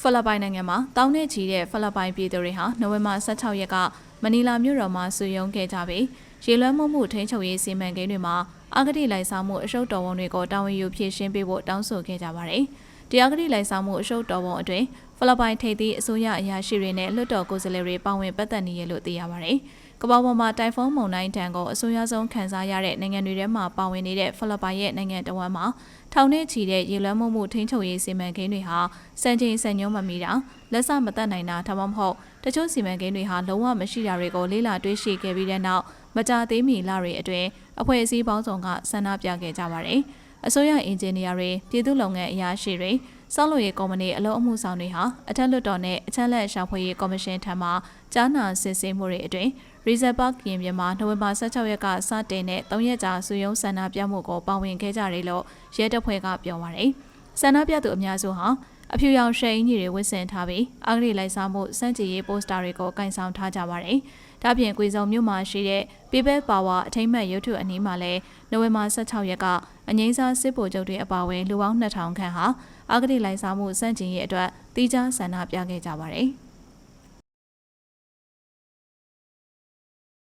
ဖိလစ်ပိုင်နိုင်ငံမှာတောင်းနဲ့ချီတဲ့ဖိလစ်ပိုင်ပြည်သူတွေဟာနိုဝင်ဘာ16ရက်ကမနီလာမြို့တော်မှာစုရုံးခဲ့ကြပြီးရေလွှမ်းမှုမှုထိန်းချုပ်ရေးစီမံကိန်းတွေမှာအဂတိလိုက်စားမှုအရှုပ်တော်ဝန်တွေကိုတာဝန်ယူဖြည့်ရှင်းပေးဖို့တောင်းဆိုခဲ့ကြပါတယ်။တရားဂတိလိုက်စားမှုအရှုပ်တော်ဝန်အတွင်းဖိလစ်ပိုင်ထိပ်သီးအစိုးရအရာရှိတွေနဲ့လွှတ်တော်ကိုယ်စားလှယ်တွေပါဝင်ပတ်သက်နေရလို့သိရပါတယ်။ ကမ္ဘာပေါ်မှာတိုင်ဖုန်းမုန်တိုင်းတန်ကိုအဆိုးရွားဆုံးခံစားရတဲ့နိုင်ငံတွေထဲမှာပါဝင်နေတဲ့ဖိလစ်ပိုင်ရဲ့နိုင်ငံတော်ဝန်မှာထောင်နဲ့ချီတဲ့ရေလွှမ်းမှုမှုထိန်းချုပ်ရေးစီမံကိန်းတွေဟာစံချိန်စံညွှန်းမမီတာလက်စမတက်နိုင်တာဒါမှမဟုတ်တချို့စီမံကိန်းတွေဟာလုံးဝမရှိတာတွေကိုလေးလာတွေးရှိခဲ့ပြီးတဲ့နောက်မကြသေးမီလတွေအတွင်းအဖွဲ့အစည်းပေါင်းစုံကဆန္ဒပြခဲ့ကြပါတယ်။ အစိုးရအင်ဂျင်နီယာတွေပြည်သူ့လုပ်ငန်းအရာရှိတွေစောက်လို့ရေးကော်မတီအလုံးအမှုဆောင်တွေဟာအထက်လွှတ်တော်နဲ့အချက်လက်ရှာဖွေရေးကော်မရှင်ထံမှကြားနာစစ်ဆေးမှုတွေအတွင်း Reserve Park ပြင်ပြမှာနိုဝင်ဘာ16ရက်ကစတင်တဲ့3ရက်ကြာစုယုံဆန္ဒပြမှုကိုပါဝင်ခဲ့ကြတယ်လို့ရဲတပ်ဖွဲ့ကပြောပါရယ်ဆန္ဒပြသူအများစုဟာ အဖြူရောင်ရှယ်အင်ကြီးတွေဝတ်ဆင်ထားပြီးအဂရိလိုက်စားမှုစန့်ကျင်ရေးပိုစတာတွေကိုကင်ဆောင်ထားကြပါတယ်။ဒါပြင်ကွေစုံမြို့မှာရှိတဲ့ People Power အထိမ့်မဲ့ရုပ်ထုအနီးမှာလည်းနိုဝင်ဘာ16ရက်ကအငိမ့်စားစစ်ဗိုလ်ချုပ်တွေအပါအဝင်လူပေါင်း2000ခန့်ဟာအဂတိလိုက်စားမှုစန့်ကျင်ရေးအတွက်တီးခြားဆန္ဒပြခဲ့ကြပါတယ်။